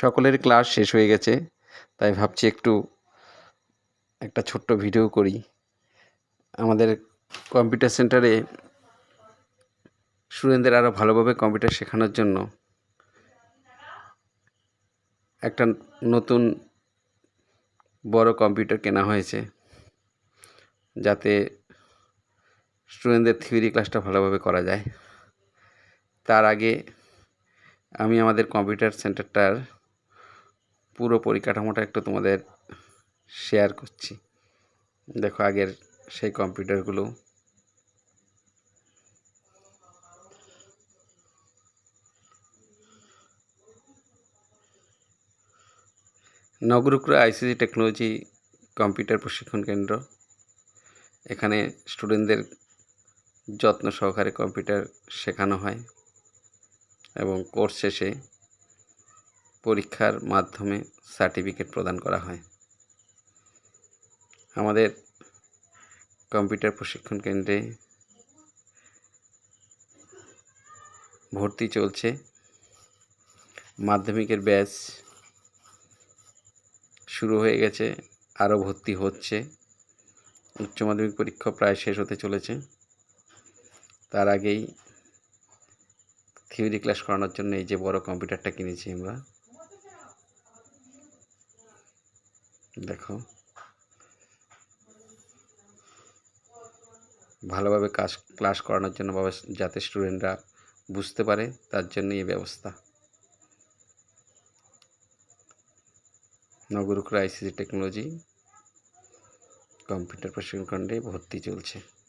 সকলের ক্লাস শেষ হয়ে গেছে, তাই ভাবছি একটু একটা ছোট্ট ভিডিও করি। আমাদের কম্পিউটার সেন্টারে স্টুডেন্টদের আরও ভালোভাবে কম্পিউটার শেখানোর জন্য একটা নতুন বড় কম্পিউটার কেনা হয়েছে, যাতে স্টুডেন্টদের থিওরি ক্লাসটা ভালোভাবে করা যায়। তার আগে আমি আমাদের কম্পিউটার সেন্টারটার পুরো পরিকাঠামোটা একটু তোমাদের শেয়ার করছি। দেখো আগের সেই কম্পিউটারগুলো। নগরুকরা আইসিসি টেকনোলজি কম্পিউটার প্রশিক্ষণ কেন্দ্র। এখানে স্টুডেন্টদের যত্ন সহকারে কম্পিউটার শেখানো হয় এবং কোর্স শেষে পরীক্ষার মাধ্যমে সার্টিফিকেট প্রদান করা হয়। আমাদের কম্পিউটার প্রশিক্ষণ কেন্দ্রে ভর্তি চলছে। মাধ্যমিকের ব্যাচ শুরু হয়ে গেছে, আরও ভর্তি হচ্ছে। উচ্চ মাধ্যমিক পরীক্ষা প্রায় শেষ হতে চলেছে। তার আগেই থিওরি ক্লাস করানোর জন্য এই যে বড় কম্পিউটারটা কিনেছি আমরা দেখো। ভালোভাবে কাজ, ক্লাস করানোর জন্য যাতে স্টুডেন্টরা বুঝতে পারে, তার জন্য এই ব্যবস্থা। নগরুকরা আইসিসি টেকনোলজি, কম্পিউটার প্রশিক্ষণ কেন্দ্রে ভর্তি চলছে।